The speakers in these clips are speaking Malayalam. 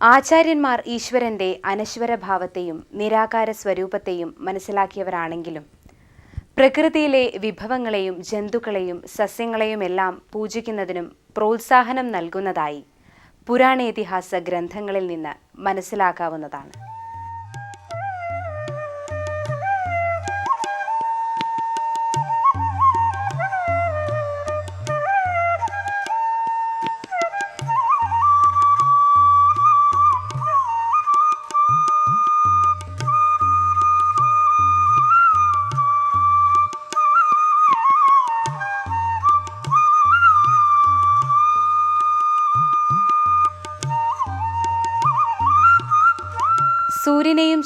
ആചാര്യന്മാർ ഈശ്വരന്റെ അനശ്വര ഭാവത്തെയും നിരാകാര സ്വരൂപത്തെയും മനസ്സിലാക്കിയവരാണെങ്കിലും പ്രകൃതിയിലെ വിഭവങ്ങളെയും ജന്തുക്കളെയും സസ്യങ്ങളെയുമെല്ലാം പൂജിക്കുന്നതിനും പ്രോത്സാഹനം നൽകുന്നതായി പുരാണേതിഹാസ ഗ്രന്ഥങ്ങളിൽ നിന്ന് മനസ്സിലാക്കാവുന്നതാണ്.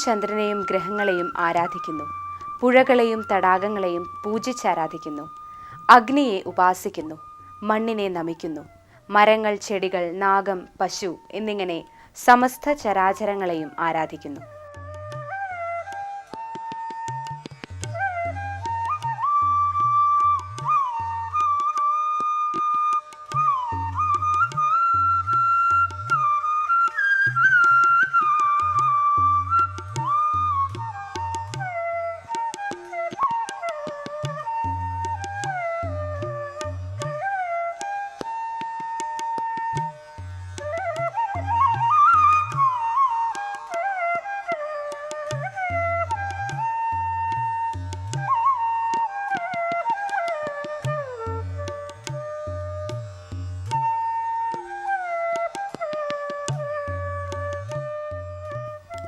ചന്ദ്രനെയും ഗ്രഹങ്ങളെയും ആരാധിക്കുന്നു. പുഴകളെയും തടാകങ്ങളെയും പൂജിച്ചാരാധിക്കുന്നു. അഗ്നിയെ ഉപാസിക്കുന്നു. മണ്ണിനെ നമിക്കുന്നു. മരങ്ങൾ ചെടികൾ നാഗം പശു എന്നിങ്ങനെ സമസ്ത ചരാചരങ്ങളെയും ആരാധിക്കുന്നു.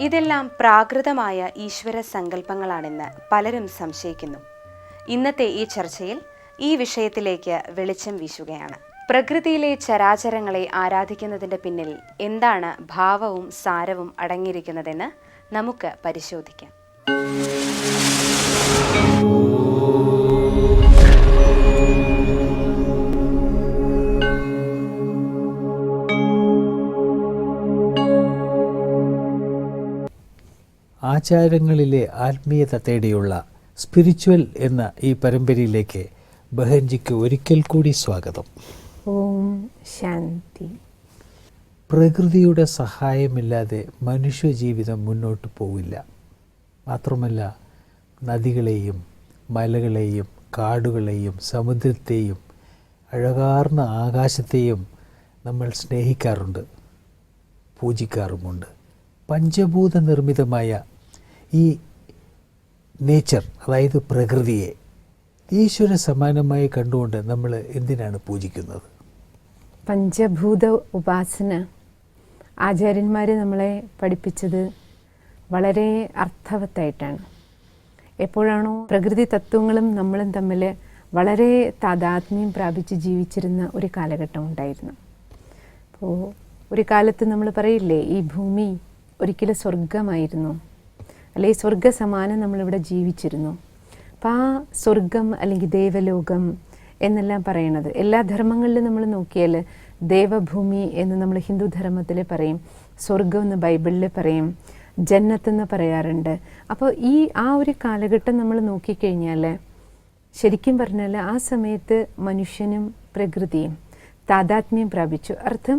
ഇതെല്ലാം പ്രാകൃതമായ ഈശ്വര സങ്കല്പങ്ങളാണെന്ന് പലരും സംശയിക്കുന്നു. ഇന്നത്തെ ഈ ചർച്ചയിൽ ഈ വിഷയത്തിലേക്ക് വെളിച്ചം വീശുകയാണ്. പ്രകൃതിയിലെ ചരാചരങ്ങളെ ആരാധിക്കുന്നതിന്റെ പിന്നിൽ എന്താണ് ഭാവവും സാരവും അടങ്ങിയിരിക്കുന്നതെന്ന് നമുക്ക് പരിശോധിക്കാം. ആചാരങ്ങളിലെ ആത്മീയത തേടിയുള്ള സ്പിരിച്വൽ എന്ന ഈ പരമ്പരയിലേക്ക് ബഹൻജിക്ക് ഒരിക്കൽ കൂടി സ്വാഗതം. ഓം ശാന്തി. പ്രകൃതിയുടെ സഹായമില്ലാതെ മനുഷ്യജീവിതം മുന്നോട്ട് പോവില്ല. മാത്രമല്ല നദികളെയും മലകളെയും കാടുകളെയും സമുദ്രത്തെയും അഴകാർന്ന ആകാശത്തെയും നമ്മൾ സ്നേഹിക്കാറുണ്ട് പൂജിക്കാറുമുണ്ട്. പഞ്ചഭൂത നിർമ്മിതമായ ഈ നേച്ചർ അതായത് പ്രകൃതിയെ ഈശ്വര സമാനമായി കണ്ടുകൊണ്ട് നമ്മൾ എന്തിനാണ് പൂജിക്കുന്നത്? പഞ്ചഭൂത ഉപാസന ആചാര്യന്മാർ നമ്മളെ പഠിപ്പിച്ചത് വളരെ അർത്ഥവത്തായിട്ടാണ്. എപ്പോഴാണോ പ്രകൃതി തത്വങ്ങളും നമ്മളും തമ്മിൽ വളരെ താതാത്മ്യം പ്രാപിച്ച് ജീവിച്ചിരുന്ന ഒരു കാലഘട്ടം ഉണ്ടായിരുന്നു. അപ്പോൾ ഒരു കാലത്ത് നമ്മൾ പറയില്ലേ ഈ ഭൂമി ഒരിക്കലും സ്വർഗമായിരുന്നു അല്ലെ സ്വർഗ സമാനം നമ്മളിവിടെ ജീവിച്ചിരുന്നു. അപ്പം ആ സ്വർഗം അല്ലെങ്കിൽ ദേവലോകം എന്നെല്ലാം പറയണത് എല്ലാ ധർമ്മങ്ങളിലും നമ്മൾ നോക്കിയാൽ ദേവഭൂമി എന്ന് നമ്മൾ ഹിന്ദു ധർമ്മത്തിൽ പറയും സ്വർഗം എന്ന് ബൈബിളിൽ പറയും ജന്നത്തെന്ന് പറയാറുണ്ട്. അപ്പോൾ ഈ ആ ഒരു കാലഘട്ടം നമ്മൾ നോക്കിക്കഴിഞ്ഞാൽ ശരിക്കും പറഞ്ഞാൽ ആ സമയത്ത് മനുഷ്യനും പ്രകൃതിയും താതാത്മ്യം പ്രാപിച്ചു. അർത്ഥം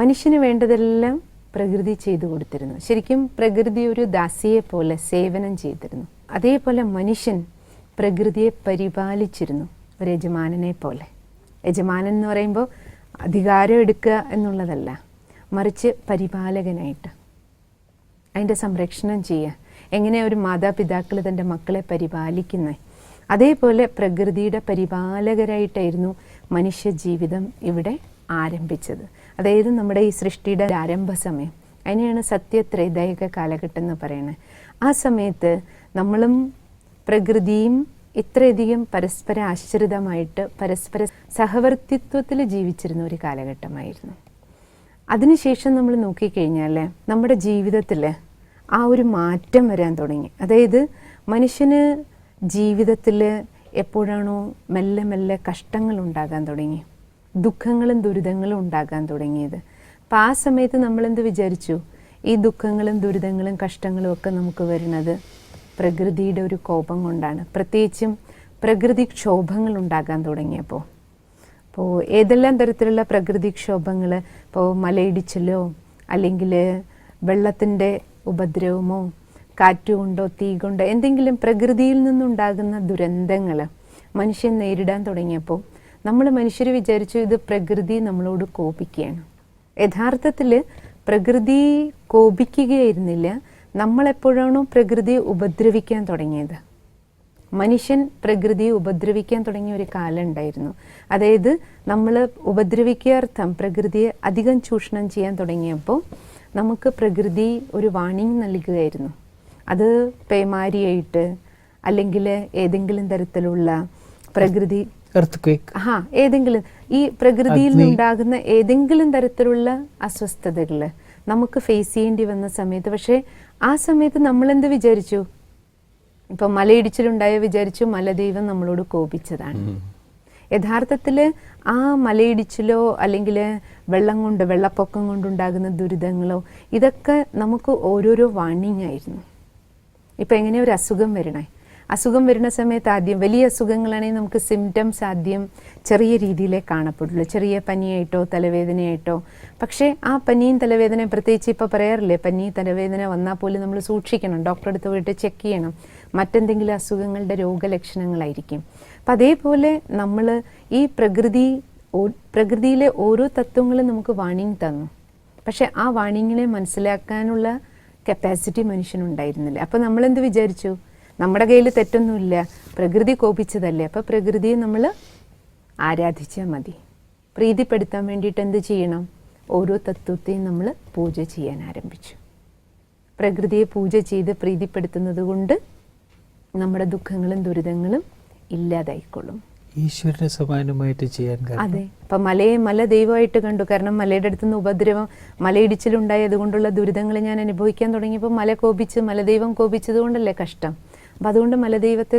മനുഷ്യന് വേണ്ടതെല്ലാം പ്രകൃതി ചെയ്തു കൊടുത്തിരുന്നു. ശരിക്കും പ്രകൃതി ഒരു ദാസിയെ പോലെ സേവനം ചെയ്തിരുന്നു. അതേപോലെ മനുഷ്യൻ പ്രകൃതിയെ പരിപാലിച്ചിരുന്നു ഒരു യജമാനനെ പോലെ. യജമാനൻ എന്ന് പറയുമ്പോൾ അധികാരം എടുക്കുക എന്നുള്ളതല്ല മറിച്ച് പരിപാലകനായിട്ട്. അതിന്റെ സംരക്ഷണം ചെയ്യുക. എങ്ങനെ ഒരു മാതാപിതാക്കൾ തന്റെ മക്കളെ പരിപാലിക്കുന്നത് അതേപോലെ പ്രകൃതിയുടെ പരിപാലകരായിട്ടായിരുന്നു മനുഷ്യ ജീവിതം ഇവിടെ ആരംഭിച്ചത്. അതായത് നമ്മുടെ ഈ സൃഷ്ടിയുടെ ആരംഭ സമയം. അതിനെയാണ് സത്യത്രൈദായിക കാലഘട്ടം എന്ന് പറയുന്നത്. ആ സമയത്ത് നമ്മളും പ്രകൃതിയും ഇത്രയധികം പരസ്പര ആശ്രിതമായിട്ട് പരസ്പര സഹവർത്തിത്വത്തിൽ ജീവിച്ചിരുന്ന ഒരു കാലഘട്ടമായിരുന്നു. അതിനുശേഷം നമ്മൾ നോക്കിക്കഴിഞ്ഞാൽ നമ്മുടെ ജീവിതത്തിൽ ആ ഒരു മാറ്റം വരാൻ തുടങ്ങി. അതായത് മനുഷ്യന് ജീവിതത്തിൽ എപ്പോഴാണോ മെല്ലെ മെല്ലെ കഷ്ടങ്ങൾ ഉണ്ടാകാൻ തുടങ്ങി. ദുഃഖങ്ങളും ദുരിതങ്ങളും ഉണ്ടാകാൻ തുടങ്ങിയത്. അപ്പം ആ സമയത്ത് നമ്മളെന്ത് വിചാരിച്ചു? ഈ ദുഃഖങ്ങളും ദുരിതങ്ങളും കഷ്ടങ്ങളും ഒക്കെ നമുക്ക് വരുന്നത് പ്രകൃതിയുടെ ഒരു കോപം കൊണ്ടാണ്. പ്രത്യേകിച്ചും പ്രകൃതി ക്ഷോഭങ്ങൾ ഉണ്ടാകാൻ തുടങ്ങിയപ്പോൾ അപ്പോൾ ഏതെല്ലാം തരത്തിലുള്ള പ്രകൃതിക്ഷോഭങ്ങൾ ഇപ്പോൾ മലയിടിച്ചിലോ അല്ലെങ്കിൽ വെള്ളത്തിന്റെ ഉപദ്രവമോ കാറ്റുകൊണ്ടോ തീ കൊണ്ടോ എന്തെങ്കിലും പ്രകൃതിയിൽ നിന്നുണ്ടാകുന്ന ദുരന്തങ്ങൾ മനുഷ്യൻ നേരിടാൻ തുടങ്ങിയപ്പോൾ നമ്മൾ മനുഷ്യർ വിചാരിച്ചു ഇത് പ്രകൃതി നമ്മളോട് കോപിക്കുകയാണ്. യഥാർത്ഥത്തിൽ പ്രകൃതി കോപിക്കുകയായിരുന്നില്ല നമ്മളെപ്പോഴാണോ പ്രകൃതിയെ ഉപദ്രവിക്കാൻ തുടങ്ങിയത്? മനുഷ്യൻ പ്രകൃതിയെ ഉപദ്രവിക്കാൻ തുടങ്ങിയ ഒരു കാലം ഉണ്ടായിരുന്നു. അതായത് നമ്മൾ ഉപദ്രവിക്കാർത്ഥം പ്രകൃതിയെ അധികം ചൂഷണം ചെയ്യാൻ തുടങ്ങിയപ്പോൾ നമുക്ക് പ്രകൃതി ഒരു വാണിംഗ് നൽകുകയായിരുന്നു. അത് പേമാരിയായിട്ട് അല്ലെങ്കിൽ ഏതെങ്കിലും തരത്തിലുള്ള പ്രകൃതി ആ ഏതെങ്കിലും ഈ പ്രകൃതിയിൽ ഉണ്ടാകുന്ന നിന്നുണ്ടാകുന്ന ഏതെങ്കിലും തരത്തിലുള്ള അസ്വസ്ഥതകൾ നമുക്ക് ഫേസ് ചെയ്യേണ്ടി വന്ന സമയത്ത്. പക്ഷേ ആ സമയത്ത് നമ്മൾ എന്ത് വിചാരിച്ചു? ഇപ്പൊ മലയിടിച്ചിലുണ്ടായ വിചാരിച്ചു മലദൈവം നമ്മളോട് കോപിച്ചതാണ്. യഥാർത്ഥത്തിൽ ആ മലയിടിച്ചിലോ അല്ലെങ്കിൽ വെള്ളം കൊണ്ട് വെള്ളപ്പൊക്കം കൊണ്ടുണ്ടാകുന്ന ദുരിതങ്ങളോ ഇതൊക്കെ നമുക്ക് ഓരോരോ വാണിംഗ് ആയിരുന്നു. ഇപ്പൊ എങ്ങനെ ഒരു അസുഖം വരണേ? അസുഖം വരുന്ന സമയത്ത് ആദ്യം വലിയ അസുഖങ്ങളാണെങ്കിൽ നമുക്ക് സിംറ്റംസ് ആദ്യം ചെറിയ രീതിയിലേ കാണപ്പെടുള്ളൂ. ചെറിയ പനിയായിട്ടോ തലവേദനയായിട്ടോ. പക്ഷേ ആ പനിയും തലവേദനയും പ്രത്യേകിച്ച് ഇപ്പോൾ പറയാറില്ലേ പനി തലവേദന വന്നാൽ പോലും നമ്മൾ സൂക്ഷിക്കണം. ഡോക്ടറെ അടുത്ത് പോയിട്ട് ചെക്ക് ചെയ്യണം. മറ്റെന്തെങ്കിലും അസുഖങ്ങളുടെ രോഗലക്ഷണങ്ങളായിരിക്കും. അപ്പം അതേപോലെ നമ്മൾ ഈ പ്രകൃതി പ്രകൃതിയിലെ ഓരോ തത്വങ്ങളും നമുക്ക് വാണിംഗ് തന്നു. പക്ഷേ ആ വാണിങ്ങിനെ മനസ്സിലാക്കാനുള്ള കപ്പാസിറ്റി മനുഷ്യനുണ്ടായിരുന്നില്ല. അപ്പം നമ്മളെന്ത് വിചാരിച്ചു? നമ്മുടെ കയ്യിൽ തെറ്റൊന്നുമില്ല. പ്രകൃതി കോപിച്ചതല്ലേ. അപ്പോൾ പ്രകൃതിയെ നമ്മൾ ആരാധിച്ചാൽ മതി. പ്രീതിപ്പെടുത്താൻ വേണ്ടിയിട്ട് എന്ത് ചെയ്യണം? ഓരോ തത്വത്തെയും നമ്മൾ പൂജ ചെയ്യാൻ ആരംഭിച്ചു. പ്രകൃതിയെ പൂജ ചെയ്ത് പ്രീതിപ്പെടുത്തുന്നത് കൊണ്ട് നമ്മുടെ ദുഃഖങ്ങളും ദുരിതങ്ങളും ഇല്ലാതായിക്കൊള്ളും. ഈശ്വരന് സമാനമായിട്ട് ചെയ്യാൻ അതെ. അപ്പം മലയെ മല ദൈവമായിട്ട് കണ്ടു. കാരണം മലയുടെ അടുത്തുനിന്ന് ഉപദ്രവം മലയിടിച്ചിലുണ്ടായത് കൊണ്ടുള്ള ദുരിതങ്ങൾ ഞാൻ അനുഭവിക്കാൻ തുടങ്ങിയപ്പോൾ മല കോപിച്ച് മലദൈവം കോപിച്ചത് കൊണ്ടല്ലേ കഷ്ടം? അപ്പം അതുകൊണ്ട് മലദൈവത്തെ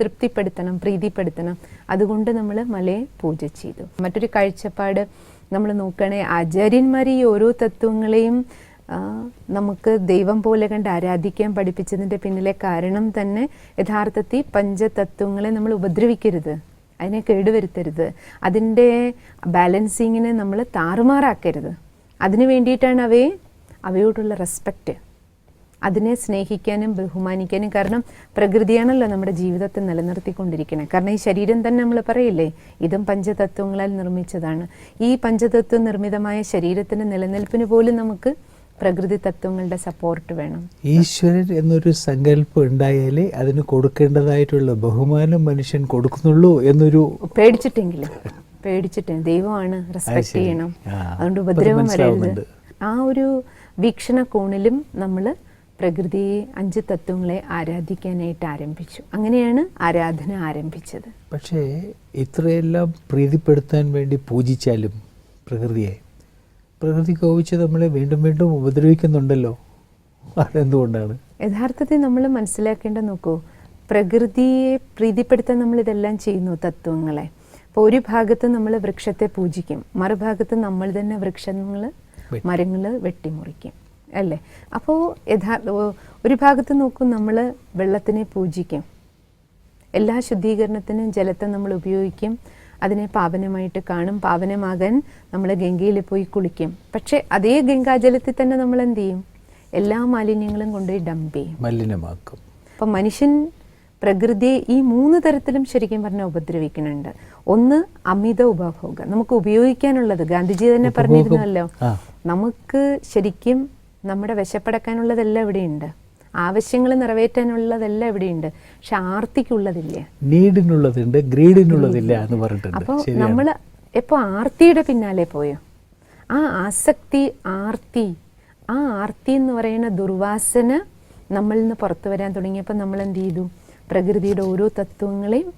തൃപ്തിപ്പെടുത്തണം പ്രീതിപ്പെടുത്തണം. അതുകൊണ്ട് നമ്മൾ മലയെ പൂജ ചെയ്തു. മറ്റൊരു കാഴ്ചപ്പാട് നമ്മൾ നോക്കുകയാണെങ്കിൽ ആചാര്യന്മാർ ഈ ഓരോ തത്വങ്ങളെയും നമുക്ക് ദൈവം പോലെ കണ്ട് ആരാധിക്കാൻ പഠിപ്പിച്ചതിന്റെ പിന്നിലെ കാരണം തന്നെ യഥാർത്ഥത്തിൽ പഞ്ചതത്വങ്ങളെ നമ്മൾ ഉപദ്രവിക്കരുത്. അതിനെ കേടുവരുത്തരുത്. അതിന്റെ ബാലൻസിങ്ങിനെ നമ്മൾ താറുമാറാക്കരുത്. അതിനു വേണ്ടിയിട്ടാണ് അവയെ അവയോടുള്ള റെസ്പെക്റ്റ് അതിനെ സ്നേഹിക്കാനും ബഹുമാനിക്കാനും കാരണം പ്രകൃതിയാണല്ലോ നമ്മുടെ ജീവിതത്തെ നിലനിർത്തിക്കൊണ്ടിരിക്കുന്നത്. കാരണം ഈ ശരീരം തന്നെ നമ്മൾ പറയില്ലേ ഇതും പഞ്ചതത്വങ്ങളാൽ നിർമ്മിച്ചതാണ്. ഈ പഞ്ചതത്വം നിർമ്മിതമായ ശരീരത്തിന്റെ നിലനിൽപ്പിന് പോലും നമുക്ക് പ്രകൃതി തത്വങ്ങളുടെ സപ്പോർട്ട് വേണം. ഈശ്വരൻ എന്നൊരു സങ്കല്പം ഉണ്ടായാലേ അതിന് കൊടുക്കേണ്ടതായിട്ടുള്ള ബഹുമാനം മനുഷ്യൻ കൊടുക്കുന്നുള്ളൂ എന്നൊരു പേടിച്ചിട്ടെങ്കിലും പേടിച്ചിട്ട് ദൈവമാണ് റെസ്പെക്ട് ചെയ്യണം. അതുകൊണ്ട് ഉപദ്രവം വരരുത്. ആ ഒരു വീക്ഷണ കോണിലും നമ്മൾ പ്രകൃതിയെ അഞ്ച് തത്വങ്ങളെ ആരാധിക്കാനായിട്ട് ആരംഭിച്ചു. അങ്ങനെയാണ് ആരാധന ആരംഭിച്ചത്. പക്ഷേ ഇത്രയെല്ലാം പ്രീതിപ്പെടുത്താൻ വേണ്ടി പൂജിച്ചാലും പ്രകൃതിയെ. പ്രകൃതി കോപിച്ച് നമ്മളെ വീണ്ടും വീണ്ടും ഉപദ്രവിക്കുന്നുണ്ടല്ലോ. അതെന്തുകൊണ്ടാണ്? യഥാർത്ഥത്തിൽ നമ്മൾ മനസ്സിലാക്കേണ്ട നോക്കൂ പ്രകൃതിയെ പ്രീതിപ്പെടുത്താൻ നമ്മൾ ഇതെല്ലാം ചെയ്യുന്നു തത്വങ്ങളെ. അപ്പോൾ ഒരു ഭാഗത്ത് നമ്മൾ വൃക്ഷത്തെ പൂജിക്കും മറുഭാഗത്ത് നമ്മൾ തന്നെ വൃക്ഷങ്ങൾ. മരങ്ങൾ വെട്ടിമുറിക്കും. അല്ലേ? അപ്പോൾ യഥാ ഒരു ഭാഗത്ത് നോക്കും നമ്മൾ വെള്ളത്തിനെ പൂജിക്കും. എല്ലാ ശുദ്ധീകരണത്തിനും ജലത്തെ നമ്മൾ ഉപയോഗിക്കും. അതിനെ പാവനമായിട്ട് കാണും. പാവനമാകാൻ നമ്മൾ ഗംഗയിൽ പോയി കുളിക്കും. പക്ഷേ അതേ ഗംഗാജലത്തിൽ തന്നെ നമ്മൾ എന്ത് ചെയ്യും? എല്ലാ മാലിന്യങ്ങളും കൊണ്ടുപോയി ഡംപ് ചെയ്യും. മലിനമാക്കും. അപ്പം മനുഷ്യൻ പ്രകൃതിയെ ഈ മൂന്ന് തരത്തിലും ശരിക്കും പറഞ്ഞാൽ ഉപദ്രവിക്കുന്നുണ്ട്. ഒന്ന് അമിത ഉപഭോഗം. നമുക്ക് ഉപയോഗിക്കാനുള്ളത്. ഗാന്ധിജി തന്നെ. പറഞ്ഞിരുന്നല്ലോ. നമുക്ക് ശരിക്കും നമ്മുടെ വിശപ്പടക്കാനുള്ളതെല്ലാം ഇവിടെയുണ്ട്. ആവശ്യങ്ങൾ നിറവേറ്റാനുള്ളതെല്ലാം ഇവിടെയുണ്ട്. പക്ഷെ ആർത്തിക്കുള്ളതില്ല. നീഡിനുള്ളതുണ്ട് ഗ്രീഡിനുള്ളതില്ല എന്ന് പറഞ്ഞിട്ടുണ്ട്. അപ്പോൾ നമ്മൾ എപ്പോൾ ആർത്തിയുടെ പിന്നാലെ പോയോ? ആ ആസക്തി ആർത്തി. ആ ആർത്തി എന്ന് പറയുന്ന ദുർവാസന നമ്മളിൽ നിന്ന് പുറത്തു വരാൻ തുടങ്ങിയപ്പോൾ നമ്മൾ എന്ത് ചെയ്തു? പ്രകൃതിയുടെ ഓരോ തത്വങ്ങളെയും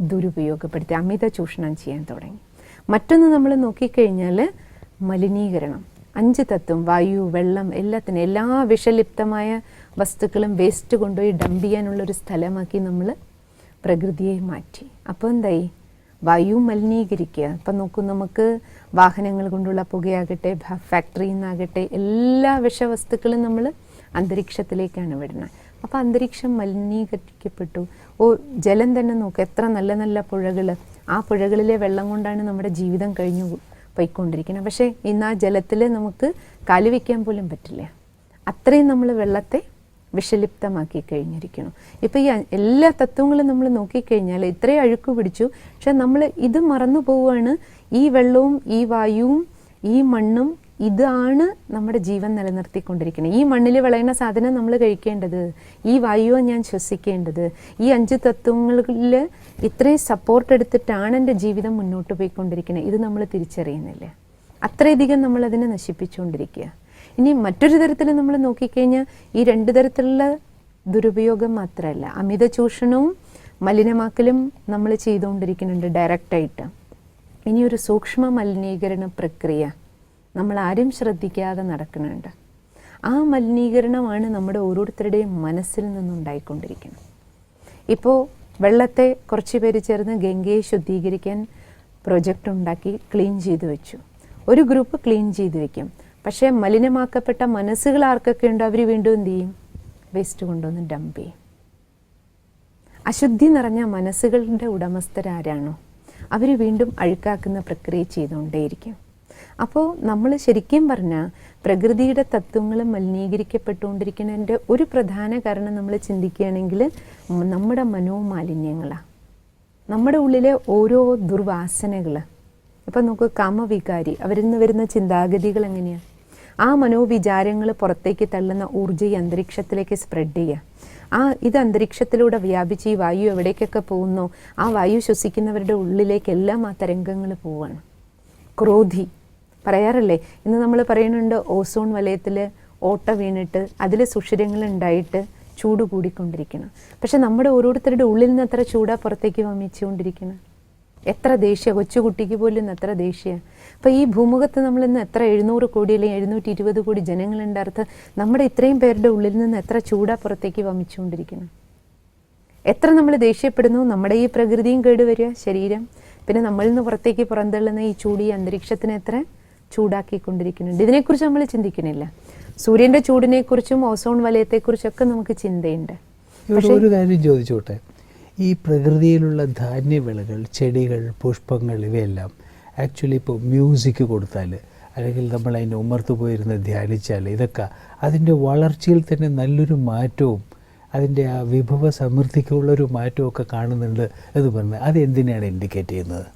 ദുരുപയോഗപ്പെടുത്തി അമിത ചൂഷണം ചെയ്യാൻ തുടങ്ങി. മറ്റൊന്ന് നമ്മൾ നോക്കിക്കഴിഞ്ഞാൽ മലിനീകരണം. അഞ്ച് തത്വം വായു വെള്ളം എല്ലാത്തിനും എല്ലാ വിഷലിപ്തമായ വസ്തുക്കളും വേസ്റ്റ് കൊണ്ടുപോയി ഡംപ് ചെയ്യാനുള്ള ഒരു സ്ഥലമാക്കി നമ്മൾ പ്രകൃതിയെ മാറ്റി. അപ്പോൾ എന്തായി? വായു മലിനീകരിക്കുക. അപ്പം നോക്കൂ നമുക്ക് വാഹനങ്ങൾ കൊണ്ടുള്ള പുകയാകട്ടെ ഫാക്ടറിയിൽ നിന്നാകട്ടെ എല്ലാ വിഷവസ്തുക്കളും നമ്മൾ അന്തരീക്ഷത്തിലേക്കാണ് വിടുന്നത്. അപ്പോൾ അന്തരീക്ഷം മലിനീകരിക്കപ്പെട്ടു. ഓ ജലം തന്നെ നോക്ക് എത്ര നല്ല നല്ല പുഴകൾ ആ പുഴകളിലെ വെള്ളം കൊണ്ടാണ് നമ്മുടെ ജീവിതം കഴിഞ്ഞു പോയിക്കൊണ്ടിരിക്കുന്നത് പക്ഷേ ഇന്ന് ആ ജലത്തിൽ നമുക്ക് കാലുവെക്കാൻ പോലും പറ്റില്ല. അത്രയും നമ്മൾ വെള്ളത്തെ വിഷലിപ്തമാക്കി കഴിഞ്ഞിരിക്കുന്നു. ഇപ്പോൾ ഈ എല്ലാ തത്വങ്ങളും നമ്മൾ നോക്കിക്കഴിഞ്ഞാൽ ഇത്രയും അഴുക്ക് പിടിച്ചു. പക്ഷെ നമ്മൾ ഇത് മറന്നു പോവുകയാണ് ഈ വെള്ളവും ഈ വായുവും ഈ മണ്ണും ഇതാണ് നമ്മുടെ ജീവൻ നിലനിർത്തിക്കൊണ്ടിരിക്കുന്നത്. ഈ മണ്ണിൽ വിളയുന്ന സാധനം നമ്മൾ കഴിക്കേണ്ടത് ഈ വായുവാണ് ഞാൻ ശ്വസിക്കേണ്ടത് ഈ അഞ്ച് തത്വങ്ങളിൽ ഇത്രയും സപ്പോർട്ട് എടുത്തിട്ടാണ് എന്റെ ജീവിതം മുന്നോട്ട് പോയിക്കൊണ്ടിരിക്കുന്നത്. ഇത് നമ്മൾ തിരിച്ചറിയുന്നില്ല. അത്രയധികം നമ്മൾ അതിനെ നശിപ്പിച്ചുകൊണ്ടിരിക്കുക. ഇനി മറ്റൊരു തരത്തിൽ നമ്മൾ നോക്കിക്കഴിഞ്ഞാൽ ഈ രണ്ട് തരത്തിലുള്ള ദുരുപയോഗം മാത്രമല്ല. അമിത ചൂഷണവും മലിനമാക്കലും നമ്മൾ ചെയ്തുകൊണ്ടിരിക്കുന്നുണ്ട് ഡയറക്റ്റായിട്ട് ഇനി ഒരു സൂക്ഷ്മ മലിനീകരണ പ്രക്രിയ. നമ്മൾ ആരും ശ്രദ്ധിക്കാതെ നടക്കുന്നുണ്ട്. ആ മലിനീകരണമാണ് നമ്മുടെ ഓരോരുത്തരുടെയും മനസ്സിൽ നിന്നുണ്ടായിക്കൊണ്ടിരിക്കുന്നത് ഇപ്പോൾ വെള്ളത്തെ കുറച്ച് പേര് ചേർന്ന് ഗംഗയെ ശുദ്ധീകരിക്കാൻ പ്രൊജക്റ്റ് ഉണ്ടാക്കി ക്ലീൻ ചെയ്തു വെച്ചു. ഒരു ഗ്രൂപ്പ് ക്ലീൻ ചെയ്തു വെക്കും. പക്ഷേ മലിനമാക്കപ്പെട്ട മനസ്സുകൾ ആർക്കൊക്കെ ഉണ്ടോ? അവർ വീണ്ടും എന്ത് ചെയ്യും? വേസ്റ്റ് കൊണ്ടുവന്ന് ഡംപ് ചെയ്യും. അശുദ്ധി നിറഞ്ഞ മനസ്സുകളുടെ ഉടമസ്ഥരാരാണോ? അവർ വീണ്ടും അഴുക്കാക്കുന്ന പ്രക്രിയ ചെയ്തുകൊണ്ടേയിരിക്കും. അപ്പോൾ നമ്മൾ ശരിക്കും പറഞ്ഞാൽ പ്രകൃതിയുടെ തത്വങ്ങൾ മലിനീകരിക്കപ്പെട്ടുകൊണ്ടിരിക്കുന്നതിന്റെ ഒരു പ്രധാന കാരണം നമ്മൾ ചിന്തിക്കുകയാണെങ്കിൽ നമ്മുടെ മനോമാലിന്യങ്ങളാണ് നമ്മുടെ ഉള്ളിലെ ഓരോ ദുർവാസനകൾ ഇപ്പം നമുക്ക് കാമവികാരി അവരിൽ നിന്ന് വരുന്ന ചിന്താഗതികൾ എങ്ങനെയാണ് ആ മനോവിചാരങ്ങൾ പുറത്തേക്ക് തള്ളുന്ന ഊർജ ഈ അന്തരീക്ഷത്തിലേക്ക് സ്പ്രെഡ് ചെയ്യുക ആ ഇത് അന്തരീക്ഷത്തിലൂടെ വ്യാപിച്ച് ഈ വായു എവിടേക്കൊക്കെ പോകുന്നോ ആ വായു ശ്വസിക്കുന്നവരുടെ ഉള്ളിലേക്കെല്ലാം ആ തരംഗങ്ങൾ പോവാണ്. ക്രോധി പറയാറില്ലേ? ഇന്ന് നമ്മൾ പറയുന്നുണ്ട് ഓസോൺ വലയത്തിൽ ഓട്ട വീണിട്ട് അതിൽ സുഷിരങ്ങൾ ഉണ്ടായിട്ട് ചൂട് കൂടിക്കൊണ്ടിരിക്കണം പക്ഷെ നമ്മുടെ ഓരോരുത്തരുടെ ഉള്ളിൽ നിന്ന് എത്ര ചൂടാ പുറത്തേക്ക് വമിച്ചുകൊണ്ടിരിക്കണം എത്ര ദേഷ്യ? കൊച്ചുകുട്ടിക്ക് പോലും എത്ര ദേഷ്യ? അപ്പോൾ ഈ ഭൂമുഖത്ത് നമ്മൾ ഇന്ന് എത്ര എഴുന്നൂറ് കോടി അല്ലെങ്കിൽ എഴുന്നൂറ്റി ഇരുപത് കോടി ജനങ്ങളുണ്ടാർത്ത് നമ്മുടെ ഇത്രയും പേരുടെ ഉള്ളിൽ നിന്ന് എത്ര ചൂടാ പുറത്തേക്ക് വമിച്ചുകൊണ്ടിരിക്കണം എത്ര നമ്മൾ ദേഷ്യപ്പെടുന്നു? നമ്മുടെ ഈ പ്രകൃതിയും കേടുവരിക ശരീരം. പിന്നെ നമ്മളിൽ നിന്ന് പുറത്തേക്ക് പുറന്തള്ളുന്ന ഈ ചൂടി അന്തരീക്ഷത്തിനെ എത്ര? ചൂടാക്കിക്കൊണ്ടിരിക്കുന്നുണ്ട്. ഇതിനെക്കുറിച്ച് നമ്മൾ ചിന്തിക്കുന്നില്ല. സൂര്യന്റെ ചൂടിനെക്കുറിച്ചും ഓസോൺ വലയത്തെക്കുറിച്ചൊക്കെ നമുക്ക് ചിന്തയുണ്ട്. ഒരു കാര്യം ചോദിച്ചോട്ടെ? ഈ പ്രകൃതിയിലുള്ള ധാന്യവിളകൾ ചെടികൾ പുഷ്പങ്ങൾ ഇവയെല്ലാം ആക്ച്വലി ഇപ്പോൾ മ്യൂസിക് കൊടുത്താൽ അല്ലെങ്കിൽ നമ്മൾ അതിന്റെ ഉമർത്തു പോയിരുന്ന് ധ്യാനിച്ചാൽ ഇതൊക്കെ അതിന്റെ വളർച്ചയിൽ തന്നെ നല്ലൊരു മാറ്റവും അതിന്റെ ആ വിഭവ സമൃദ്ധിക്കുള്ളൊരു മാറ്റവും ഒക്കെ കാണുന്നുണ്ട് എന്ന് പറഞ്ഞാൽ അത് എന്തിനാണ് ഇൻഡിക്കേറ്റ് ചെയ്യുന്നത്?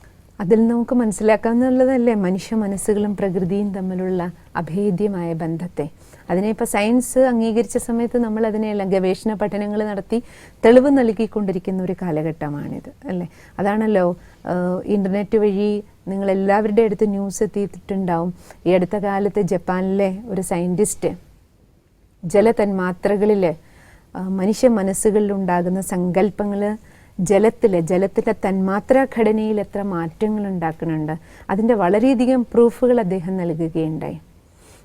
അതിൽ നമുക്ക് മനസ്സിലാക്കാവുന്നതല്ലേ? മനുഷ്യ മനസ്സുകളും പ്രകൃതിയും തമ്മിലുള്ള അഭേദ്യമായ ബന്ധത്തെ. അതിനെ ഇപ്പോൾ സയൻസ് അംഗീകരിച്ച സമയത്ത് നമ്മൾ അതിനെയെല്ലാം ഗവേഷണ പഠനങ്ങൾ നടത്തി തെളിവ് നൽകിക്കൊണ്ടിരിക്കുന്ന ഒരു കാലഘട്ടമാണിത് അല്ലേ? അതാണല്ലോ ഇന്റർനെറ്റ് വഴി നിങ്ങൾ എല്ലാവരുടെ അടുത്ത് ന്യൂസ് എത്തിയിട്ടുണ്ടാവും. ഈ അടുത്ത കാലത്ത് ജപ്പാനിലെ ഒരു സയന്റിസ്റ്റ് ജലതന്മാത്രകളിൽ മനുഷ്യ മനസ്സുകളിലുണ്ടാകുന്ന സങ്കല്പങ്ങൾ ജലത്തിൽ തന്മാത്രാ ഘടനയിൽ എത്ര മാറ്റങ്ങൾ ഉണ്ടാക്കുന്നുണ്ട്. അതിന്റെ വളരെയധികം പ്രൂഫുകൾ അദ്ദേഹം നൽകുകയുണ്ടായി.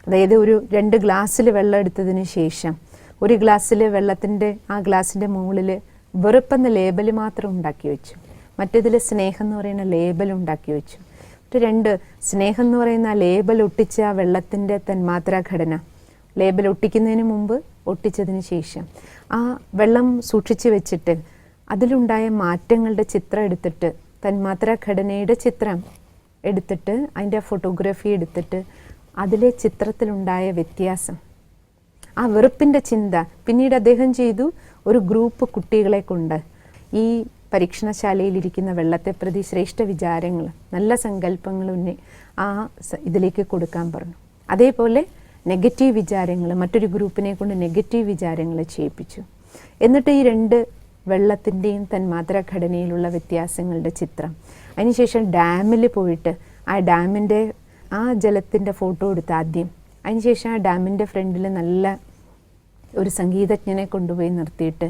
അതായത് ഒരു രണ്ട് ഗ്ലാസ്സിൽ വെള്ളം എടുത്തതിന് ശേഷം ഒരു ഗ്ലാസ്സിൽ വെള്ളത്തിന്റെ ആ ഗ്ലാസ്സിന്റെ മുകളിൽ വെറുപ്പെന്ന ലേബൽ മാത്രം ഉണ്ടാക്കി വെച്ചു. മറ്റേതിൽ സ്നേഹം എന്ന് പറയുന്ന ലേബൽ ഉണ്ടാക്കി വെച്ചു. മറ്റു രണ്ട് സ്നേഹം എന്ന് പറയുന്ന ആ ലേബൽ ഒട്ടിച്ച ആ വെള്ളത്തിന്റെ തന്മാത്രാ ഘടന. ലേബൽ ഒട്ടിക്കുന്നതിന് മുമ്പ് ഒട്ടിച്ചതിന് ശേഷം. ആ വെള്ളം സൂക്ഷിച്ചു വെച്ചിട്ട് അതിലുണ്ടായ മാറ്റങ്ങളുടെ ചിത്രം എടുത്തിട്ട് തന്മാത്ര ഘടനയുടെ ചിത്രം എടുത്തിട്ട് അതിന്റെ ഫോട്ടോഗ്രാഫി എടുത്തിട്ട് അതിലെ ചിത്രത്തിലുണ്ടായ വ്യത്യാസം. ആ വെറുപ്പിന്റെ ചിന്ത. പിന്നീട് അദ്ദേഹം ചെയ്തു ഒരു ഗ്രൂപ്പ് കുട്ടികളെ കൊണ്ട്. ഈ പരീക്ഷണശാലയിലിരിക്കുന്ന വെള്ളത്തെ പ്രതി ശ്രേഷ്ഠ വിചാരങ്ങൾ നല്ല സങ്കല്പങ്ങൾ ഉന്നെ ആ ഇതിലേക്ക് കൊടുക്കാൻ പറഞ്ഞു. അതേപോലെ നെഗറ്റീവ് വിചാരങ്ങൾ മറ്റൊരു ഗ്രൂപ്പിനെ കൊണ്ട് നെഗറ്റീവ് വിചാരങ്ങൾ ചെയ്യിപ്പിച്ചു. എന്നിട്ട് ഈ രണ്ട് വെള്ളത്തിന്റെയും തന്മാത്ര ഘടനയിലുള്ള വ്യത്യാസങ്ങളുടെ ചിത്രം. അതിനുശേഷം ഡാമിൽ പോയിട്ട് ആ ഡാമിന്റെ ആ ജലത്തിന്റെ ഫോട്ടോ എടുത്ത് ആദ്യം. അതിനുശേഷം ആ ഡാമിന്റെ ഫ്രണ്ടിൽ നല്ല ഒരു സംഗീതജ്ഞനെ കൊണ്ടുപോയി നിർത്തിയിട്ട്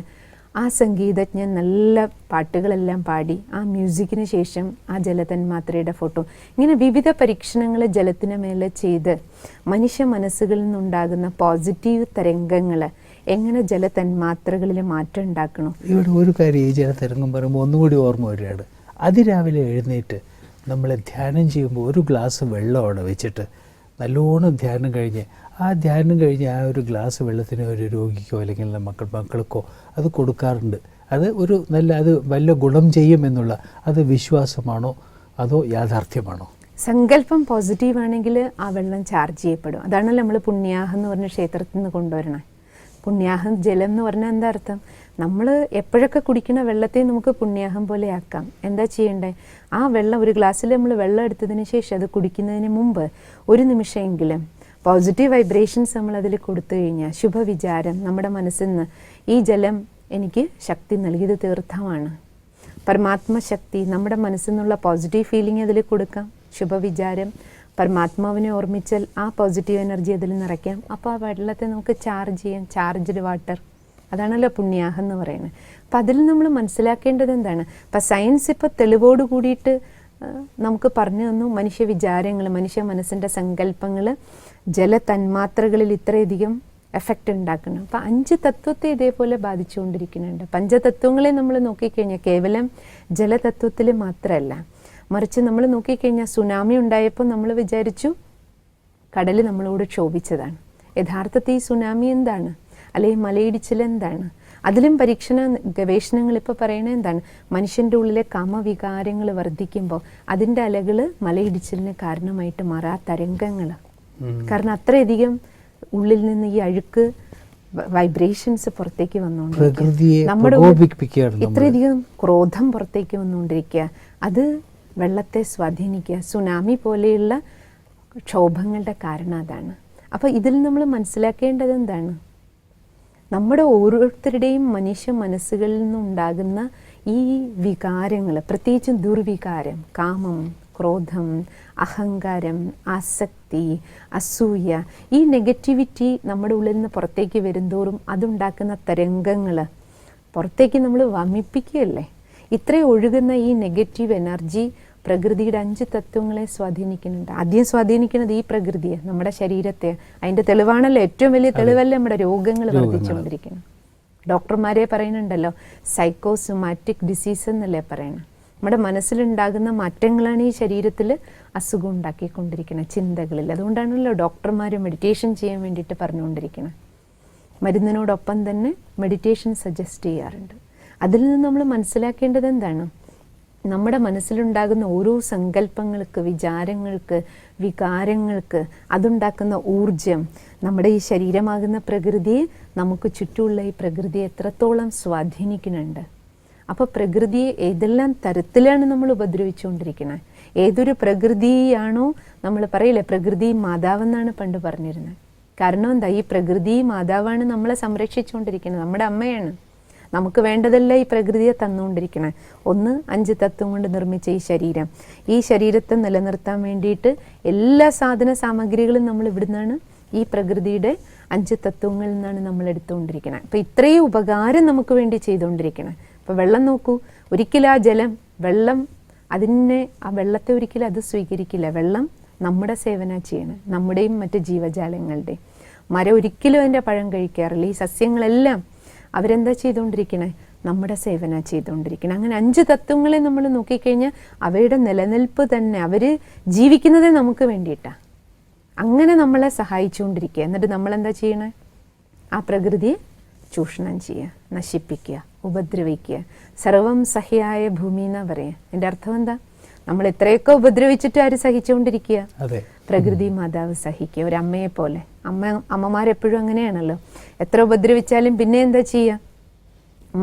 ആ സംഗീതജ്ഞൻ നല്ല പാട്ടുകളെല്ലാം പാടി ആ മ്യൂസിക്കിന് ശേഷം ആ ജലതന്മാത്രയുടെ ഫോട്ടോ. ഇങ്ങനെ വിവിധ പരീക്ഷണങ്ങൾ ജലത്തിന് മേലെ ചെയ്ത് മനുഷ്യ മനസ്സുകളിൽ നിന്നുണ്ടാകുന്ന പോസിറ്റീവ് തരംഗങ്ങൾ എങ്ങനെ ജലതന്മാത്രകളിൽ മാറ്റം ഉണ്ടാക്കണം? ഇവിടെ ഒരു കാര്യം ഈ ജലത്തിറങ്ങും പറയുമ്പോൾ ഒന്നുകൂടി ഓർമ്മ വരികയാണ്. അതിരാവിലെ എഴുന്നേറ്റ് നമ്മൾ ധ്യാനം ചെയ്യുമ്പോൾ ഒരു ഗ്ലാസ് വെള്ളം അവിടെ വെച്ചിട്ട് നല്ലോണം ധ്യാനം കഴിഞ്ഞ് ആ ധ്യാനം കഴിഞ്ഞ് ആ ഒരു ഗ്ലാസ് വെള്ളത്തിന് ഒരു രോഗിക്കോ അല്ലെങ്കിൽ മക്കൾ മക്കൾക്കോ അത് കൊടുക്കാറുണ്ട്. അത് ഒരു നല്ല അത് വല്ല ഗുണം ചെയ്യുമെന്നുള്ള അത് വിശ്വാസമാണോ? അതോ യാഥാർത്ഥ്യമാണോ? സങ്കല്പം പോസിറ്റീവ് ആണെങ്കിൽ ആ വെള്ളം ചാർജ് ചെയ്യപ്പെടും. അതാണല്ലോ നമ്മൾ പുണ്യാഹം എന്ന് പറഞ്ഞ ക്ഷേത്രത്തിൽ നിന്ന് കൊണ്ടുവരണേ. പുണ്യാഹം ജലം എന്ന് പറഞ്ഞാൽ എന്താ അർത്ഥം? നമ്മൾ എപ്പോഴൊക്കെ കുടിക്കുന്ന വെള്ളത്തെ നമുക്ക് പുണ്യാഹം പോലെ ആക്കാം. എന്താ ചെയ്യേണ്ടേ? ആ വെള്ളം ഒരു ഗ്ലാസ്സിൽ നമ്മൾ വെള്ളം എടുത്തതിന് ശേഷം അത് കുടിക്കുന്നതിന് മുമ്പ് ഒരു നിമിഷമെങ്കിലും പോസിറ്റീവ് വൈബ്രേഷൻസ് നമ്മൾ അതിൽ കൊടുത്തു കഴിഞ്ഞാൽ ശുഭവിചാരം നമ്മുടെ മനസ്സിൽ നിന്ന് ഈ ജലം എനിക്ക് ശക്തി നൽകിയത് തീർത്ഥമാണ്. പരമാത്മശക്തി നമ്മുടെ മനസ്സിൽ നിന്നുള്ള പോസിറ്റീവ് ഫീലിംഗ് അതിൽ കൊടുക്കാം. ശുഭവിചാരം പരമാത്മാവിനെ ഓർമ്മിച്ചാൽ ആ പോസിറ്റീവ് എനർജി അതിൽ നിറയ്ക്കാം. അപ്പോൾ ആ വെള്ളത്തെ നമുക്ക് ചാർജ് ചെയ്യാം. ചാർജ്ഡ് വാട്ടർ അതാണല്ലോ പുണ്യാഹം എന്ന് പറയുന്നത്. അപ്പം അതിൽ നമ്മൾ മനസ്സിലാക്കേണ്ടത് എന്താണ്? ഇപ്പം സയൻസ് ഇപ്പോൾ തെളിവോട് കൂടിയിട്ട് നമുക്ക് പറഞ്ഞു തന്നു മനുഷ്യ വിചാരങ്ങൾ മനുഷ്യ മനസ്സിന്റെ സങ്കല്പങ്ങൾ ജലതന്മാത്രകളിൽ ഇത്രയധികം എഫക്റ്റ് ഉണ്ടാക്കണം അപ്പം അഞ്ച് തത്വത്തെ ഇതേപോലെ ബാധിച്ചുകൊണ്ടിരിക്കുന്നുണ്ട്. പഞ്ചതത്വങ്ങളെ നമ്മൾ നോക്കിക്കഴിഞ്ഞാൽ കേവലം ജലതത്വത്തിൽ മാത്രമല്ല. മറിച്ച് നമ്മൾ നോക്കിക്കഴിഞ്ഞാൽ സുനാമി ഉണ്ടായപ്പോൾ നമ്മൾ വിചാരിച്ചു കടൽ നമ്മളോട് ക്ഷോഭിച്ചതാണ്. യഥാർത്ഥത്തിൽ ഈ സുനാമി എന്താണ്? അല്ലെങ്കിൽ മലയിടിച്ചിൽ എന്താണ്? അതിലും പരീക്ഷണ ഗവേഷണങ്ങൾ ഇപ്പോൾ പറയണത് എന്താണ്? മനുഷ്യന്റെ ഉള്ളിലെ കാമവികാരങ്ങൾ വർദ്ധിക്കുമ്പോൾ അതിന്റെ അലകൾ മലയിടിച്ചിലിന് കാരണമായിട്ട് മാറാ തരംഗങ്ങൾ കാരണം അത്രയധികം ഉള്ളിൽ നിന്ന് ഈ അഴുക്ക് വൈബ്രേഷൻസ് പുറത്തേക്ക് വന്നുകൊണ്ടിരിക്കുക. നമ്മുടെ. ഇത്രയധികം ക്രോധം പുറത്തേക്ക് വന്നുകൊണ്ടിരിക്കുക. അത് വെള്ളത്തെ സ്വാധീനിക്കുക. സുനാമി പോലെയുള്ള ക്ഷോഭങ്ങളുടെ കാരണം അതാണ്. അപ്പോൾ ഇതിൽ നമ്മൾ മനസ്സിലാക്കേണ്ടത് എന്താണ്? നമ്മുടെ ഓരോരുത്തരുടെയും മനുഷ്യ മനസ്സുകളിൽ നിന്നുണ്ടാകുന്ന ഈ വികാരങ്ങൾ പ്രത്യേകിച്ചും ദുർവികാരം കാമം ക്രോധം അഹങ്കാരം ആസക്തി അസൂയ ഈ നെഗറ്റിവിറ്റി നമ്മുടെ ഉള്ളിൽ നിന്ന് പുറത്തേക്ക് വരുന്തോറും അതുണ്ടാക്കുന്ന തരംഗങ്ങൾ പുറത്തേക്ക് നമ്മൾ വമിപ്പിക്കുകയല്ലേ? ഇത്രയും ഒഴുകുന്ന ഈ നെഗറ്റീവ് എനർജി പ്രകൃതിയുടെ അഞ്ച് തത്വങ്ങളെ സ്വാധീനിക്കുന്നുണ്ട്. ആദ്യം സ്വാധീനിക്കുന്നത് ഈ പ്രകൃതിയെ നമ്മുടെ ശരീരത്തെ. അതിന്റെ തെളിവാണല്ലോ ഏറ്റവും വലിയ തെളിവല്ലേ നമ്മുടെ രോഗങ്ങൾ വർദ്ധിച്ചുകൊണ്ടിരിക്കുന്നത്. ഡോക്ടർമാരെ പറയുന്നുണ്ടല്ലോ സൈക്കോസൊമാറ്റിക് ഡിസീസ് എന്നല്ലേ പറയുന്നത്. നമ്മുടെ മനസ്സിലുണ്ടാകുന്ന മാറ്റങ്ങളാണ് ഈ ശരീരത്തിൽ അസുഖം ഉണ്ടാക്കിക്കൊണ്ടിരിക്കുന്നത് ചിന്തകളിൽ അതുകൊണ്ടാണല്ലോ ഡോക്ടർമാർ മെഡിറ്റേഷൻ ചെയ്യാൻ വേണ്ടിയിട്ട് പറഞ്ഞുകൊണ്ടിരിക്കുന്നത്. മരുന്നിനോടൊപ്പം തന്നെ മെഡിറ്റേഷൻ സജസ്റ്റ് ചെയ്യാറുണ്ട്. അതിൽ നിന്ന് നമ്മൾ മനസ്സിലാക്കേണ്ടത് എന്താണ്? നമ്മുടെ മനസ്സിലുണ്ടാകുന്ന ഓരോ സങ്കല്പങ്ങൾക്ക് വിചാരങ്ങൾക്ക് വികാരങ്ങൾക്ക് അതുണ്ടാക്കുന്ന ഊർജം നമ്മുടെ ഈ ശരീരമാകുന്ന പ്രകൃതിയെ നമുക്ക് ചുറ്റുമുള്ള ഈ പ്രകൃതിയെ എത്രത്തോളം സ്വാധീനിക്കുന്നുണ്ട്. അപ്പോൾ പ്രകൃതിയെ ഏതെല്ലാം തരത്തിലാണ് നമ്മൾ ഉപദ്രവിച്ചുകൊണ്ടിരിക്കുന്നത്? ഏതൊരു പ്രകൃതിയാണോ നമ്മൾ പറയില്ലേ പ്രകൃതി മാതാവെന്നാണ് പണ്ട് പറഞ്ഞിരുന്നത്. കാരണം എന്താ ഈ പ്രകൃതി മാതാവാണ് നമ്മളെ സംരക്ഷിച്ചുകൊണ്ടിരിക്കുന്നത്. നമ്മുടെ അമ്മയാണ്. നമുക്ക് വേണ്ടതെല്ലാം ഈ പ്രകൃതിയെ തന്നുകൊണ്ടിരിക്കണേ. ഒന്ന് അഞ്ച് തത്വം കൊണ്ട് നിർമ്മിച്ച ഈ ശരീരം. ഈ ശരീരത്തെ നിലനിർത്താൻ വേണ്ടിയിട്ട് എല്ലാ സാധന സാമഗ്രികളും നമ്മൾ ഇവിടുന്നാണ് ഈ പ്രകൃതിയുടെ അഞ്ച് തത്വങ്ങളിൽ നിന്നാണ് നമ്മൾ എടുത്തുകൊണ്ടിരിക്കുന്നത് അപ്പോൾ ഇത്രയും ഉപകാരം നമുക്ക് വേണ്ടി ചെയ്തുകൊണ്ടിരിക്കണം. അപ്പോൾ വെള്ളം നോക്കൂ. ഒരിക്കലും ആ ജലം വെള്ളം അതിനെ ആ വെള്ളത്തെ ഒരിക്കലും അത് സ്വീകരിക്കില്ല. വെള്ളം നമ്മുടെ സേവന ചെയ്യണം. നമ്മുടെയും മറ്റ് ജീവജാലങ്ങളുടെയും. മരം ഒരിക്കലും അതിന്റെ പഴം കഴിക്കാറില്ല. ഈ സസ്യങ്ങളെല്ലാം അവരെന്താ ചെയ്തുകൊണ്ടിരിക്കണേ? നമ്മുടെ സേവന ചെയ്തുകൊണ്ടിരിക്കണം. അങ്ങനെ അഞ്ച് തത്വങ്ങളെ നമ്മൾ നോക്കിക്കഴിഞ്ഞാൽ അവയുടെ നിലനിൽപ്പ് തന്നെ അവർ ജീവിക്കുന്നതേ നമുക്ക് വേണ്ടിയിട്ടാണ് അങ്ങനെ നമ്മളെ സഹായിച്ചുകൊണ്ടിരിക്കുക. എന്നിട്ട് നമ്മളെന്താ ചെയ്യണേ? ആ പ്രകൃതിയെ ചൂഷണം ചെയ്യുക നശിപ്പിക്കുക ഉപദ്രവിക്കുക. സർവം സഹിയായ ഭൂമി എന്നാ പറയുക എന്റെ അർത്ഥം എന്താ? നമ്മൾ എത്രയൊക്കെ ഉപദ്രവിച്ചിട്ട് ആര് സഹിച്ചുകൊണ്ടിരിക്കുക. പ്രകൃതി മാതാവ് സഹിക്കുക. ഒരു അമ്മയെ പോലെ അമ്മ അമ്മമാരെപ്പോഴും അങ്ങനെയാണല്ലോ. എത്ര ഉപദ്രവിച്ചാലും പിന്നെ എന്താ ചെയ്യുക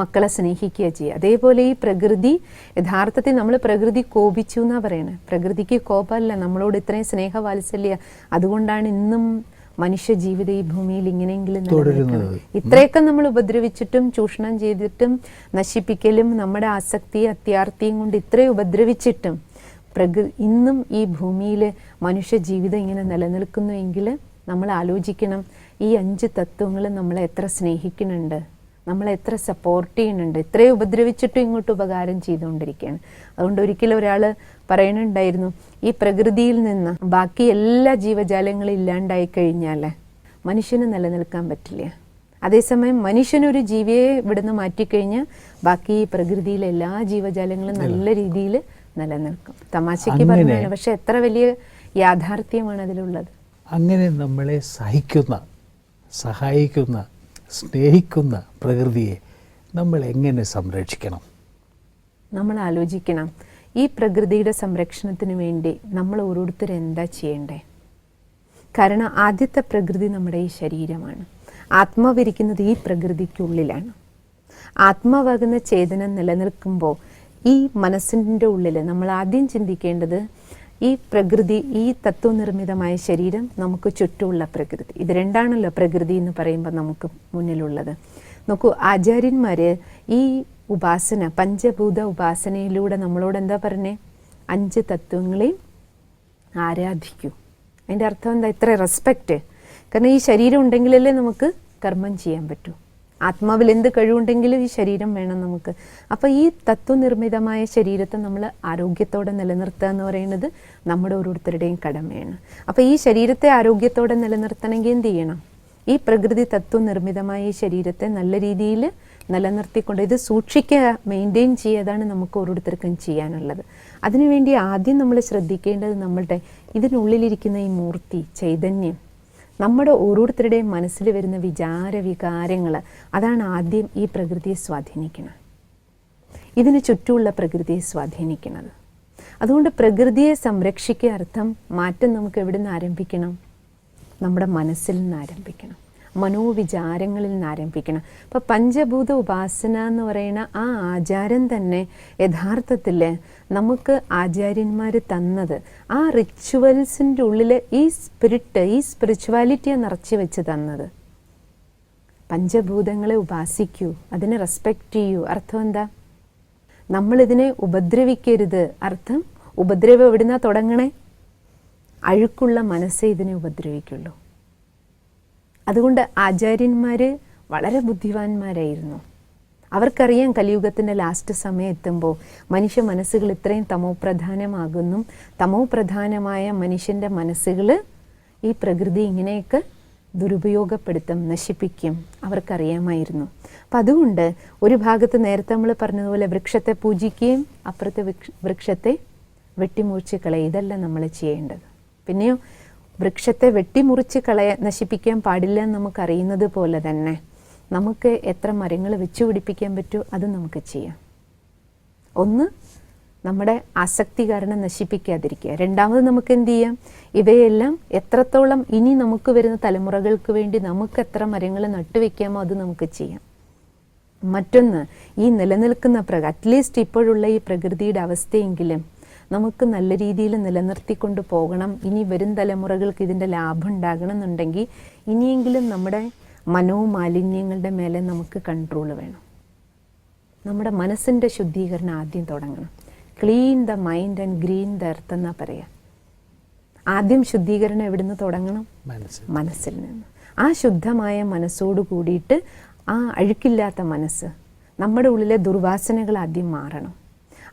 മക്കളെ സ്നേഹിക്കുക ചെയ്യുക അതേപോലെ ഈ പ്രകൃതി യഥാർത്ഥത്തിൽ നമ്മൾ പ്രകൃതി കോപിച്ചു എന്നാ പറയണത് പ്രകൃതിക്ക് കോപമല്ല നമ്മളോട് ഇത്രയും സ്നേഹവാത്സല്യ. അതുകൊണ്ടാണ് ഇന്നും മനുഷ്യ ജീവിതം ഈ ഭൂമിയിൽ ഇങ്ങനെയെങ്കിലും ഇത്രയൊക്കെ നമ്മൾ ഉപദ്രവിച്ചിട്ടും ചൂഷണം ചെയ്തിട്ടും നശിപ്പിക്കലും നമ്മുടെ ആസക്തി അത്യാർത്ഥിയും കൊണ്ട് ഇത്രയും ഉപദ്രവിച്ചിട്ടും പ്രകൃ ഇന്നും ഈ ഭൂമിയിൽ മനുഷ്യ ജീവിതം ഇങ്ങനെ നിലനിൽക്കുന്നുവെങ്കിൽ നമ്മൾ ആലോചിക്കണം ഈ അഞ്ച് തത്വങ്ങൾ നമ്മളെ എത്ര സ്നേഹിക്കുന്നുണ്ട് നമ്മളെ എത്ര സപ്പോർട്ട് ചെയ്യുന്നുണ്ട് ഇത്രയും ഉപദ്രവിച്ചിട്ടും ഇങ്ങോട്ട് ഉപകാരം ചെയ്തുകൊണ്ടിരിക്കുകയാണ്. അതുകൊണ്ട് ഒരിക്കലും ഒരാൾ പറയുന്നുണ്ടായിരുന്നു ഈ പ്രകൃതിയിൽ നിന്ന് ബാക്കി എല്ലാ ജീവജാലങ്ങളും ഇല്ലാണ്ടായി കഴിഞ്ഞാൽ മനുഷ്യന് നിലനിൽക്കാൻ പറ്റില്ല. അതേസമയം മനുഷ്യനൊരു ജീവിയെ ഇവിടുന്ന് മാറ്റിക്കഴിഞ്ഞാൽ ബാക്കി ഈ പ്രകൃതിയിലെ എല്ലാ ജീവജാലങ്ങളും നല്ല രീതിയിൽ നിലനിൽക്കും. തമാശയ്ക്ക് പറഞ്ഞാണ് പക്ഷെ എത്ര വലിയ യാഥാർത്ഥ്യമാണ് അതിലുള്ളത്. അങ്ങനെ നമ്മളെ സഹിക്കുന്ന സഹായിക്കുന്ന സ്നേഹിക്കുന്ന പ്രകൃതിയെ നമ്മൾ എങ്ങനെ സംരക്ഷിക്കണം? നമ്മൾ ആലോചിക്കണം ഈ പ്രകൃതിയുടെ സംരക്ഷണത്തിന് വേണ്ടി നമ്മൾ ഓരോരുത്തരും എന്താ ചെയ്യണ്ടേ? കാരണം ആദ്യത്തെ പ്രകൃതി നമ്മുടെ ഈ ശരീരമാണ്. ആത്മാവിരിക്കുന്നത് ഈ പ്രകൃതിക്കുള്ളിലാണ്. ആത്മാവാകുന്ന ചേതനം നിലനിൽക്കുമ്പോൾ ഈ മനസ്സിന്റെ ഉള്ളിൽ നമ്മൾ ആദ്യം ചിന്തിക്കേണ്ടത് ഈ പ്രകൃതി ഈ തത്വനിർമ്മിതമായ ശരീരം നമുക്ക് ചുറ്റുമുള്ള പ്രകൃതി. ഇത് രണ്ടാണല്ലോ പ്രകൃതി എന്ന് പറയുമ്പോൾ നമുക്ക് മുന്നിലുള്ളത്. നോക്കൂ ആചാര്യന്മാർ ഈ ഉപാസന പഞ്ചഭൂത ഉപാസനയിലൂടെ നമ്മളോട് എന്താ പറഞ്ഞേ? അഞ്ച് തത്വങ്ങളെയും ആരാധിക്കൂ. അതിന്റെ അർത്ഥം എന്താ? ഇത്ര റെസ്പെക്റ്റ് കാരണം ഈ ശരീരം ഉണ്ടെങ്കിലല്ലേ നമുക്ക് കർമ്മം ചെയ്യാൻ പറ്റൂ. ആത്മാവിൽ എന്ത് കഴിവുണ്ടെങ്കിലും ഈ ശരീരം വേണം നമുക്ക്. അപ്പോൾ ഈ തത്വനിർമ്മിതമായ ശരീരത്തെ നമ്മൾ ആരോഗ്യത്തോടെ നിലനിർത്തുക എന്ന് പറയുന്നത് നമ്മുടെ ഓരോരുത്തരുടെയും കടമയാണ്. അപ്പോൾ ഈ ശരീരത്തെ ആരോഗ്യത്തോടെ നിലനിർത്തണമെങ്കിൽ എന്ത് ചെയ്യണം? ഈ പ്രകൃതി തത്വനിർമ്മിതമായ ഈ ശരീരത്തെ നല്ല രീതിയിൽ നിലനിർത്തിക്കൊണ്ട് ഇത് സൂക്ഷിക്കുക മെയിന്റെയിൻ ചെയ്യതാണ് നമുക്ക് ഓരോരുത്തർക്കും ചെയ്യാനുള്ളത്. അതിനുവേണ്ടി ആദ്യം നമ്മൾ ശ്രദ്ധിക്കേണ്ടത് നമ്മളുടെ ഇതിനുള്ളിലിരിക്കുന്ന ഈ മൂർത്തി ചൈതന്യം നമ്മുടെ ഓരോരുത്തരുടെയും മനസ്സിൽ വരുന്ന വിചാര വികാരങ്ങൾ അതാണ് ആദ്യം ഈ പ്രകൃതിയെ സ്വാധീനിക്കുന്നത്. ഇതിന് ചുറ്റുമുള്ള പ്രകൃതിയെ സ്വാധീനിക്കുന്നത്. അതുകൊണ്ട് പ്രകൃതിയെ സംരക്ഷിക്കുക അർത്ഥം മാറ്റം നമുക്ക് എവിടെ നിന്ന് ആരംഭിക്കണം? നമ്മുടെ മനസ്സിൽ നിന്ന് ആരംഭിക്കണം. മനോവിചാരങ്ങളിൽ നിന്ന് ആരംഭിക്കണം. അപ്പോൾ പഞ്ചഭൂത ഉപാസന എന്ന് പറയുന്ന ആ ആചാരം തന്നെ യഥാർത്ഥത്തിൽ നമുക്ക് ആചാര്യന്മാർ തന്നത് ആ റിച്വൽസിന്റെ ഉള്ളിൽ ഈ സ്പിരിറ്റ് ഈ സ്പിരിച്വാലിറ്റിയെ നിറച്ച് വെച്ച് തന്നത്. പഞ്ചഭൂതങ്ങളെ ഉപാസിക്കൂ അതിനെ റെസ്പെക്റ്റ് ചെയ്യൂ. അർത്ഥം എന്താ? നമ്മളിതിനെ ഉപദ്രവിക്കരുത്. അർത്ഥം ഉപദ്രവം എവിടുന്നാ തുടങ്ങണേ? അഴുക്കുള്ള മനസ്സേ ഇതിനെ ഉപദ്രവിക്കുള്ളൂ. അതുകൊണ്ട് ആചാര്യന്മാർ വളരെ ബുദ്ധിമാന്മാരായിരുന്നു അവർക്കറിയാം കലിയുഗത്തിന്റെ ലാസ്റ്റ് സമയം എത്തുമ്പോൾ മനുഷ്യ മനസ്സുകൾ ഇത്രയും തമോ പ്രധാനമാകുന്നു. തമോ പ്രധാനമായ മനുഷ്യന്റെ മനസ്സുകൾ ഈ പ്രകൃതി ഇങ്ങനെയൊക്കെ ദുരുപയോഗപ്പെടുത്തും നശിപ്പിക്കും അവർക്കറിയാമായിരുന്നു. അപ്പം അതുകൊണ്ട് ഒരു ഭാഗത്ത് നേരത്തെ നമ്മൾ പറഞ്ഞതുപോലെ വൃക്ഷത്തെ പൂജിക്കുകയും അപ്പുറത്തെ വൃക്ഷത്തെ വെട്ടിമുറിച്ച് കളയുക. ഇതല്ല നമ്മൾ ചെയ്യേണ്ടത്. പിന്നെയോ വൃക്ഷത്തെ വെട്ടിമുറിച്ച് കളയ നശിപ്പിക്കാൻ പാടില്ല എന്ന് നമുക്കറിയുന്നത് പോലെ തന്നെ നമുക്ക് എത്ര മരങ്ങൾ വെച്ചു പിടിപ്പിക്കാൻ പറ്റുമോ അത് നമുക്ക് ചെയ്യാം. ഒന്ന് നമ്മുടെ ആസക്തി കാരണം നശിപ്പിക്കാതിരിക്കുക. രണ്ടാമത് നമുക്ക് എന്ത് ചെയ്യാം? ഇവയെല്ലാം എത്രത്തോളം ഇനി നമുക്ക് വരുന്ന തലമുറകൾക്ക് വേണ്ടി നമുക്ക് എത്ര മരങ്ങൾ നട്ടുവെക്കാമോ അത് നമുക്ക് ചെയ്യാം. മറ്റൊന്ന് ഈ നിലനിൽക്കുന്ന പ്രക അറ്റ്ലീസ്റ്റ് ഇപ്പോഴുള്ള ഈ പ്രകൃതിയുടെ അവസ്ഥയെങ്കിലും നമുക്ക് നല്ല രീതിയിൽ നിലനിർത്തിക്കൊണ്ട് പോകണം. ഇനി വരും തലമുറകൾക്ക് ഇതിന്റെ ലാഭം ഉണ്ടാകണം എന്നുണ്ടെങ്കിൽ ഇനിയെങ്കിലും നമ്മുടെ മനോമാലിന്യങ്ങളുടെ മേലെ നമുക്ക് കൺട്രോൾ വേണം. നമ്മുടെ മനസ്സിന്റെ ശുദ്ധീകരണം ആദ്യം തുടങ്ങണം. Clean the mind and green the earth എന്നാ പറയാ. ആദ്യം ശുദ്ധീകരണം എവിടുന്ന് തുടങ്ങണം? മനസ്സിൽ. മനസ്സിൽ നിന്ന്. ആ ശുദ്ധമായ മനസ്സോട് കൂടിയിട്ട് ആ അഴുക്കില്ലാത്ത മനസ്സ് നമ്മുടെ ഉള്ളിലെ ദുർവാസനകൾ ആദ്യം മാറണം.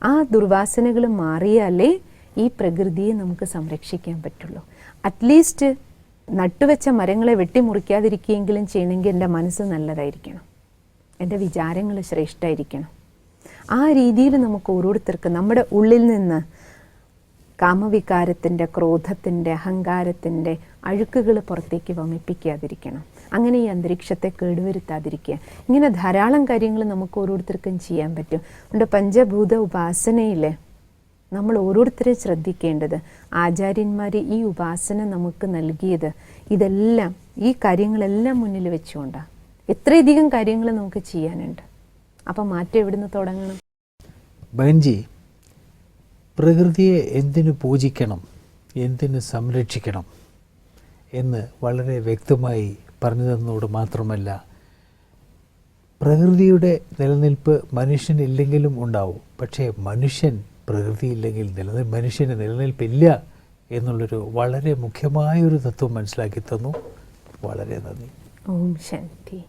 ആ ദുർവാസനകൾ മാറിയാലേ ഈ പ്രകൃതിയെ നമുക്ക് സംരക്ഷിക്കാൻ പറ്റുള്ളൂ. അറ്റ്ലീസ്റ്റ് നട്ടുവെച്ച മരങ്ങളെ വെട്ടിമുറിക്കാതിരിക്കുകയെങ്കിലും ചെയ്യണമെങ്കിൽ എന്റെ മനസ്സ് നല്ലതായിരിക്കണം. എന്റെ വിചാരങ്ങൾ ശ്രേഷ്ഠമായിരിക്കണം ആ രീതിയിൽ നമുക്ക് ഓരോരുത്തർക്കും നമ്മുടെ ഉള്ളിൽ നിന്ന് കാമവികാരത്തിന്റെ ക്രോധത്തിന്റെ അഹങ്കാരത്തിന്റെ അഴുക്കുകൾ പുറത്തേക്ക് വമിപ്പിക്കാതിരിക്കണം. അങ്ങനെ ഈ അന്തരീക്ഷത്തെ കേടുവരുത്താതിരിക്കുക. ഇങ്ങനെ ധാരാളം കാര്യങ്ങൾ നമുക്ക് ഓരോരുത്തർക്കും ചെയ്യാൻ പറ്റും. നമ്മുടെ പഞ്ചഭൂത ഉപാസനയിൽ നമ്മൾ ഓരോരുത്തരെയും ശ്രദ്ധിക്കേണ്ടത്. ആചാര്യന്മാർ ഈ ഉപാസന നമുക്ക് നൽകിയത്. ഇതെല്ലാം ഈ കാര്യങ്ങളെല്ലാം മുന്നിൽ വെച്ചുകൊണ്ടാണ് എത്രയധികം കാര്യങ്ങൾ നമുക്ക് ചെയ്യാനുണ്ട്. അപ്പം മാറ്റം എവിടുന്ന് തുടങ്ങണം? ബൻജി പ്രകൃതിയെ എന്തിനു പൂജിക്കണം? എന്തിനു സംരക്ഷിക്കണം? എന്ന് വളരെ വ്യക്തമായി പറഞ്ഞു തന്നതോട് മാത്രമല്ല പ്രകൃതിയുടെ നിലനിൽപ്പ് മനുഷ്യനില്ലെങ്കിലും ഉണ്ടാവും. പക്ഷേ മനുഷ്യൻ പ്രകൃതിയില്ലെങ്കിൽ നിലനിൽ മനുഷ്യന് നിലനിൽപ്പില്ല എന്നുള്ളൊരു വളരെ മുഖ്യമായൊരു തത്വം മനസ്സിലാക്കി തന്നു. വളരെ നന്ദി. ഓം ശാന്തി.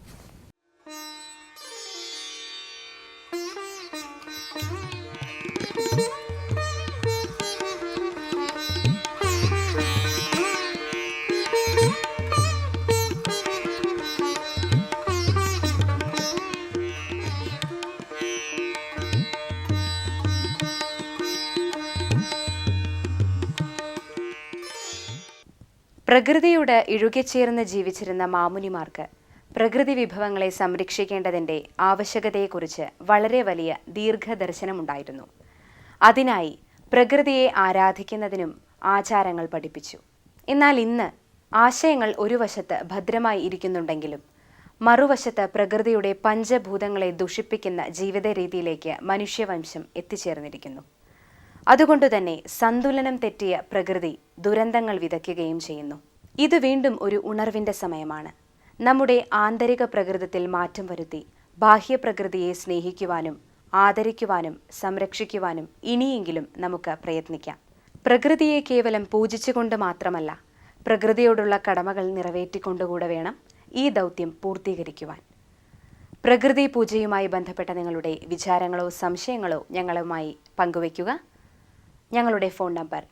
പ്രകൃതിയോട് ഇഴുകിച്ചേർന്ന് ജീവിച്ചിരുന്ന മാമുനിമാർക്ക് പ്രകൃതി വിഭവങ്ങളെ സംരക്ഷിക്കേണ്ടതിന്റെ ആവശ്യകതയെക്കുറിച്ച് വളരെ വലിയ ദീർഘദർശനമുണ്ടായിരുന്നു. അതിനായി പ്രകൃതിയെ ആരാധിക്കുന്നതിനും ആചാരങ്ങൾ പഠിപ്പിച്ചു. എന്നാൽ ഇന്ന് ആശയങ്ങൾ ഒരു വശത്ത് ഭദ്രമായി ഇരിക്കുന്നുണ്ടെങ്കിലും മറുവശത്ത് പ്രകൃതിയുടെ പഞ്ചഭൂതങ്ങളെ ദുഷിപ്പിക്കുന്ന ജീവിത രീതിയിലേക്ക് മനുഷ്യവംശം എത്തിച്ചേർന്നിരിക്കുന്നു. അതുകൊണ്ടുതന്നെ സന്തുലനം തെറ്റിയ പ്രകൃതി ദുരന്തങ്ങൾ വിതയ്ക്കുകയും ചെയ്യുന്നു. ഇത് വീണ്ടും ഒരു ഉണർവിന്റെ സമയമാണ്. നമ്മുടെ ആന്തരിക പ്രകൃതത്തിൽ മാറ്റം വരുത്തി ബാഹ്യപ്രകൃതിയെ സ്നേഹിക്കുവാനും ആദരിക്കുവാനും സംരക്ഷിക്കുവാനും ഇനിയെങ്കിലും നമുക്ക് പ്രയത്നിക്കാം. പ്രകൃതിയെ കേവലം പൂജിച്ചുകൊണ്ട് മാത്രമല്ല പ്രകൃതിയോടുള്ള കടമകൾ നിറവേറ്റിക്കൊണ്ടുകൂടെ വേണം ഈ ദൗത്യം പൂർത്തീകരിക്കുവാൻ. പ്രകൃതി പൂജയുമായി ബന്ധപ്പെട്ട നിങ്ങളുടെ വിചാരങ്ങളോ സംശയങ്ങളോ ഞങ്ങളുമായി പങ്കുവയ്ക്കുക. ഞങ്ങളുടെ ഫോൺ നമ്പർ